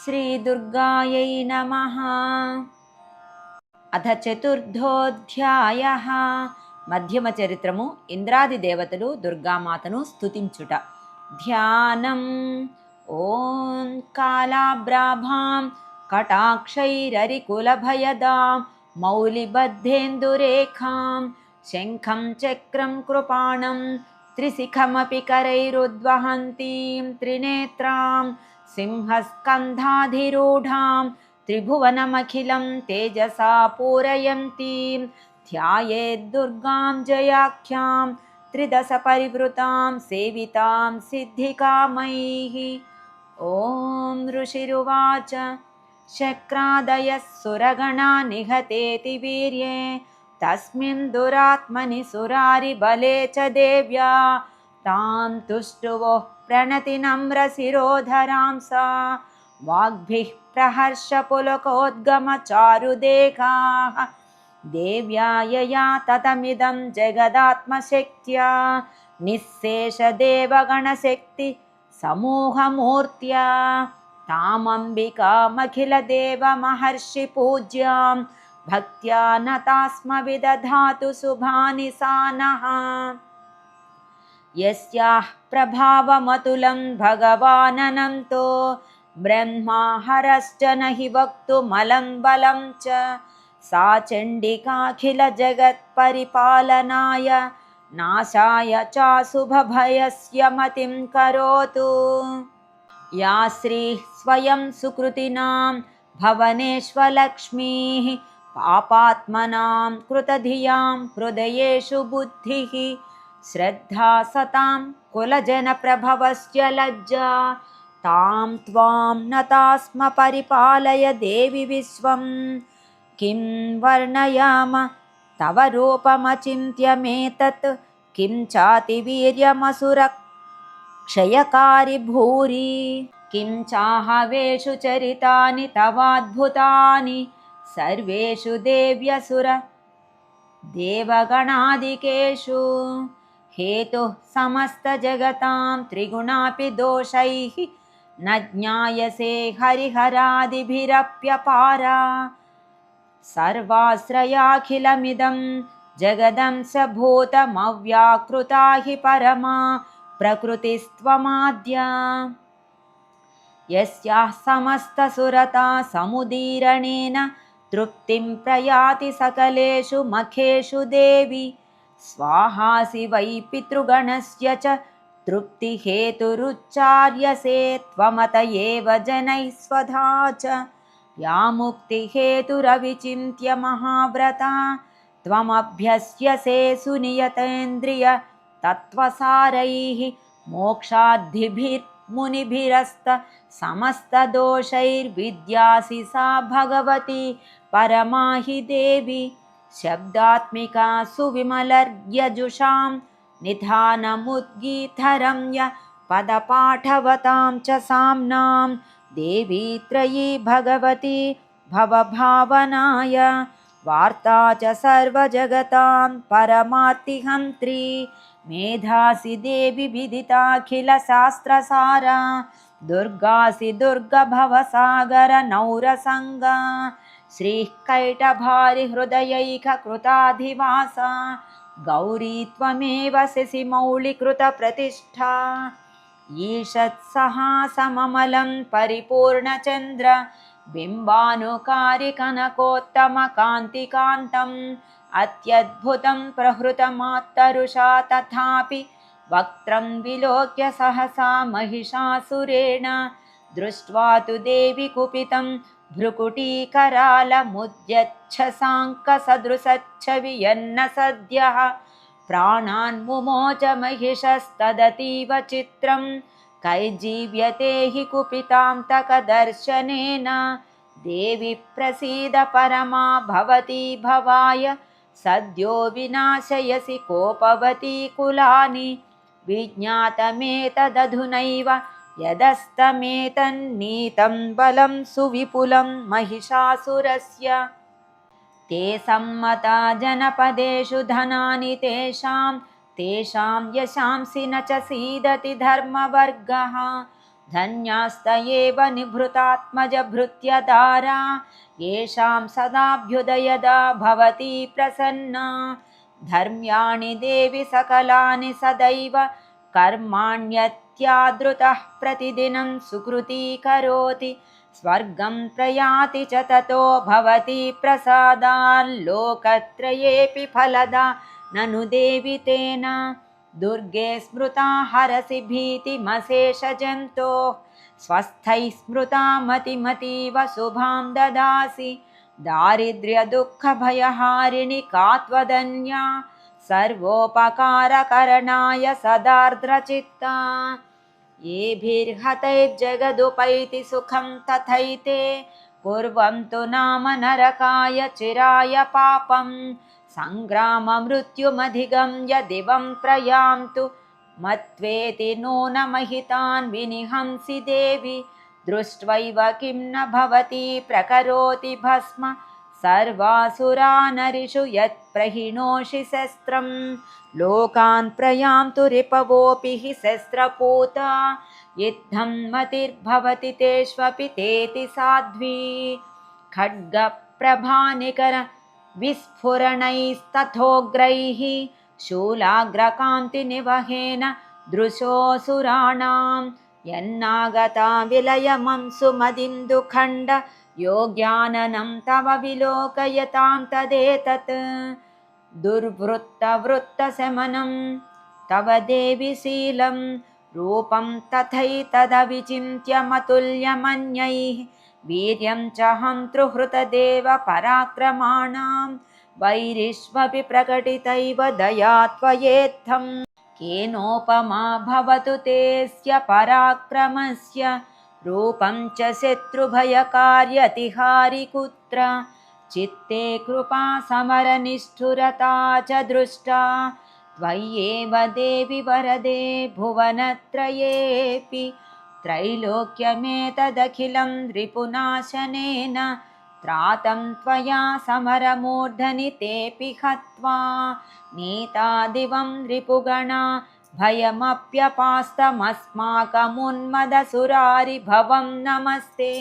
श्रीदुर्गायै नमः అథ చతుర్థోధ్యాయ మధ్యమచరిత్రము ఇంద్రాది దేవతలు దుర్గామాతను స్తుతించుట ధ్యానం ఓం కాళాబ్రాభాం కటాక్షైరరికులభయదాం మౌలిబద్ధేందురేఖాం శంఖం చక్రం కృపాణం త్రిశిఖమపి करैरुद्वहन्तीं त्रिनेत्रां सिंहस्कन्धाधिरूढां त्रिभुवनमखिलं तेजसा पूरयन्तीं। ध्यायेद्दुर्गां जयाख्यां त्रिदशपरिवृतां सेवितां सिद्धिकामैः। ॐ ऋषिरुवाच शक्रादयः सुरगणा निहतेति वीर्ये तस्मिन् दुरात्मनि सुरारिबले च देव्या तां तुष्टुवोः प्रणतिनम्रशिरोधरां सा। वाग्भिः प्रहर्षपुलकोद्गमचारुदेहाः देव्या यया ततमिदं जगदात्मशक्त्या। निःशेषदेवगणशक्ति समूहमूर्त्या। तामम्बिकामखिलदेवमहर्षिपूज्यां। भक्त्या शुभानि सा नः यस्याः प्रभावमतुलं भगवाननन्तो ब्रह्मा हरश्च न हि वक्तुमलं बलं च। सा चण्डिकाखिलजगत्परिपालनाय नाशाय चाशुभभयस्य मतिं करोतु। या श्रीः स्वयं सुकृतिनां भवनेष्वलक्ष्मीः पापात्मनां कृतधियां हृदयेषु बुद्धिः श्रद्धा सतां कुलजनप्रभवस्य लज्जा तां त्वां नतास्म परिपालय देवि विश्वं। किं वर्णयाम? तव रूपमचिन्त्यमेतत् किं चातिवीर्यमसुरक्षयकारि भूरि किं चाहवेषु चरितानि तवाद्भुतानि? सर्वेषु देव्यसुर देवगणादिकेषु हेतुः समस्तजगतां त्रिगुणापि दोषैः न ज्ञायसे हरिहरादिभिरप्यपारा। सर्वाश्रयाखिलमिदं जगदंशभूतमव्याकृता हि परमा प्रकृतिस्त्वमाद्या। यस्याः समस्तसुरता समुदीरणेन तृप्तिं प्रयाति सकलेषु मखेषु देवि स्वाहासि वै पितृगणस्य च तृप्तिहेतुरुच्चार्यसे त्वमत एव जनैः स्वधा च। या मुक्तिहेतुरविचिन्त्य महाव्रता त्वमभ्यस्यसे सुनियतेन्द्रिय तत्त्वसारैः मोक्षाद्धिभिर्मुनिभिरस्त समस्तदोषैर्विद्यासि सा भगवती परमा हि देवी शब्दात्मिका सुविमलर्यजुषां निधानमुद्गीतरम्य पदपाठवतां च साम्नां देवी त्रयी भगवती भवभावनाय वार्ता च सर्वजगतां परमार्तिहन्त्री मेधासि देवि विदिताखिलशास्त्रसारा दुर्गासि दुर्गभवसागरनौरसङ्गा श्रीः कैटभारिहृदयैककृताधिवासा गौरी त्वमेव शिसि मौलिकृतप्रतिष्ठा ईषत्सहासममलं परिपूर्णचन्द्र। बिम्बानुकारिकनकोत्तमकान्तिकान्तम् अत्यद्भुतं प्रहृतमात्तरुषा तथापि वक्त्रं विलोक्य सहसा महिषासुरेण। दृष्ट्वा तु देवि कुपितं भ्रुकुटीकरालमुद्यच्छसाङ्कसदृशच्छवियन्न सद्यः प्राणान् मुमोच महिषस्तदतीव चित्रं कैजीव्यते हि कुपितां तकदर्शनेन। देवि प्रसीद परमा भवती भवाय सद्यो विनाशयसि कोपवती कुलानि। विज्ञातमेतदधुनैव यदस्तमेतन्नीतं बलं सुविपुलं महिषासुरस्य। ते सम्मता जनपदेषु धनानि तेषां तेषां यशांसि न च सीदति धर्मवर्गः। धन्यास्त एव निभृतात्मजभृत्यदारा येषां सदाभ्युदयदा भवती प्रसन्ना। धर्म्याणि देवि सकलानि सदैव कर्माण्यत्यादृतः प्रतिदिनं सुकृती करोति स्वर्गं प्रयाति च ततो भवति प्रसादाल्लोकत्रयेऽपि फलदा ननु देवि तेन। दुर्गे स्मृता हरसि भीतिमशेषजन्तोः स्वस्थैः स्मृता मतिमतीव शुभां ददासि। दारिद्र्यदुःखभयहारिणि का त्वदन्या सर्वोपकारकरणाय सदार्द्रचित्ता। येभिर्हतैर्जगदुपैति सुखं तथैते। कुर्वन्तु नाम नरकाय चिराय पापं। सङ्ग्राममृत्युमधिगम्य दिवं प्रयान्तु। मत्वेति नो न महितान् विनिहंसि देवि। दृष्ट्वैव किं न भवति प्रकरोति भस्म सर्वासुरानरिषु यत्प्रहिणोषि शस्त्रं लोकान् प्रयान्तु रिपवोऽपि हि शस्त्रपूता। युद्धं मतिर्भवति तेष्वपि तेति साध्वी। खड्गप्रभानिकर विस्फुरणैस्तथोग्रैः शूलाग्रकान्तिनिवहेन दृशोऽसुराणां यन्नागता विलयमं सुमदिन्दुखण्ड योग्याननं तव विलोकयतां तदेतत्। दुर्वृत्तवृत्तशमनं तव देवि शीलं रूपं तथैतदविचिन्त्यमतुल्यमन्यैः वीर्यं च हन्तृहृतदेव पराक्रमाणां वैरिष्वपि प्रकटितैव दया त्वयेत्थं केनोपमा भवतु तेऽस्य पराक्रमस्य रूपं च शत्रुभयकार्यतिहारि कुत्र चित्ते कृपा समरनिष्ठुरता च दृष्टा। त्वय्येव देवि वरदे भुवनत्रयेऽपि। त्रैलोक्यमेतदखिलं रिपुनाशनेन। त्रातं त्वया समरमूर्धनि तेऽपि हत्वा। नीतादिवं रिपुगणा भयमप्यपास्तमस्माकमुन्मदसुरारिभवं नमस्ते।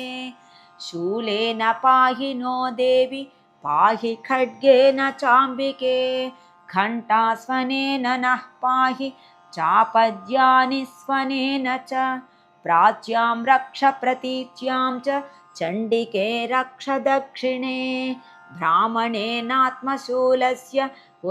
शूलेन पाहि नो देवि पाहि खड्गेन चाम्बिके घण्टास्वनेन नः पाहि चापद्यानि स्वनेन च प्राच्यां रक्ष प्रतीच्यां च चण्डिके रक्ष दक्षिणे ब्राह्मणेनात्मशूलस्य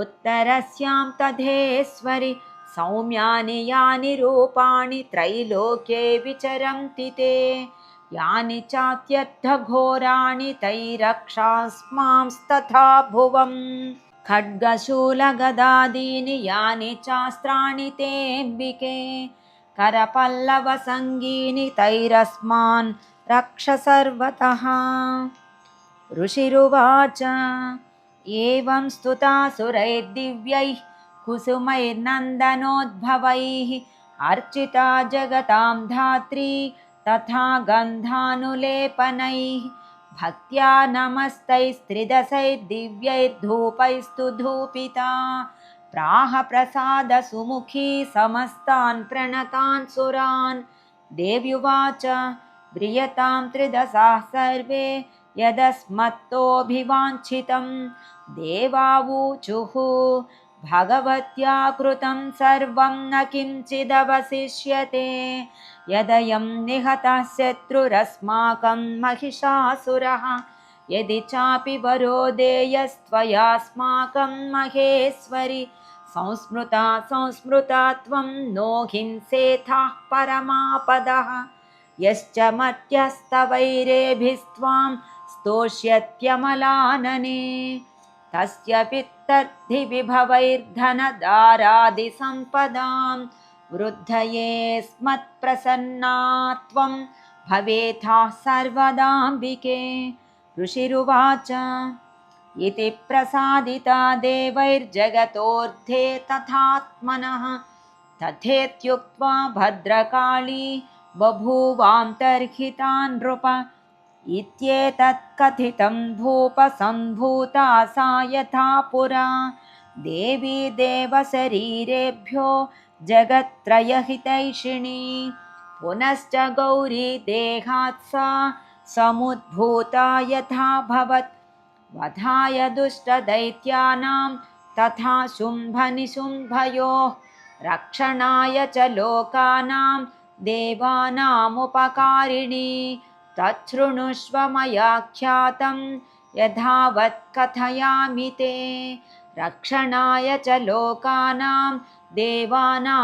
उत्तरस्यां तथेश्वरि सौम्यानि यानि रूपाणि त्रैलोक्ये विचरन्ति ते। यानि चात्यर्थघोराणि तैरक्षास्मांस्तथा भुवम्। खड्गशूलगदादीनि यानि चास्त्राणि तेऽम्बिके। करपल्लवसङ्गीनि तैरस्मान् रक्ष सर्वतः। ऋषिरुवाच एवं स्तुतासुरैर्दिव्यैः कुसुमैर्नन्दनोद्भवैः अर्चिता जगतां धात्री तथा गन्धानुलेपनैः भक्त्या नमस्तैस्त्रिदशैर्दिव्यैर्धूपैस्तु धूपिता। प्राह प्रसादसुमुखी समस्तान् प्रणतान् सुरान्। देव्युवाच व्रियतां त्रिदशाः सर्वे यदस्मत्तोऽभिवाञ्छितं देवावूचुः भगवत्या कृतं सर्वं न किञ्चिदवशिष्यते। यदयं निहतः शत्रुरस्माकं महिषासुरः यदि चापि वरो देयस्त्वयास्माकं महेश्वरि संस्मृता संस्मृता त्वं नो हिंसेथाः परमापदः। यश्च मर्त्यस्तवैरेभिस्त्वां स्तोष्यत्यमलानने तस्य पित्तर्धिविभवैर्धनदारादिसम्पदां वृद्धये स्मत्प्रसन्ना त्वं भवेथाः सर्वदाम्बिके। ऋषिरुवाच इति प्रसादिता देवैर्जगतोऽर्धे तथात्मनः। तथेत्युक्त्वा भद्रकाली बभूवां तर्हिता नृप इत्येतत् कथितं भूपसम्भूता सा यथा पुरा देवी देवशरीरेभ्यो जगत्त्रयहितैषिणी। पुनश्च गौरी देहात् सा समुद्भूता यथाभवत् वधाय दुष्टदैत्यानां तथा शुम्भनिशुम्भयोः। रक्षणाय च लोकानां देवानामुपकारिणी तच्छृणुष्व मया ख्यातं यथावत् कथयामि ते। रक्षणाय च लोकानां देवानामुपकारिणी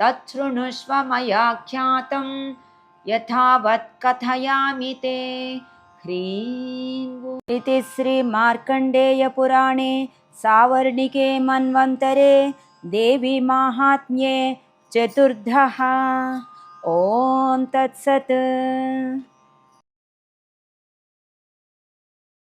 तच्छृणुष्व मया ख्यातं यथावत् कथयामि ते। ह्रीं इति श्रीमार्कण्डेयपुराणे सावर्णिके मन्वन्तरे देवी माहात्म्ये चतुर्धः ॐ तत्सत्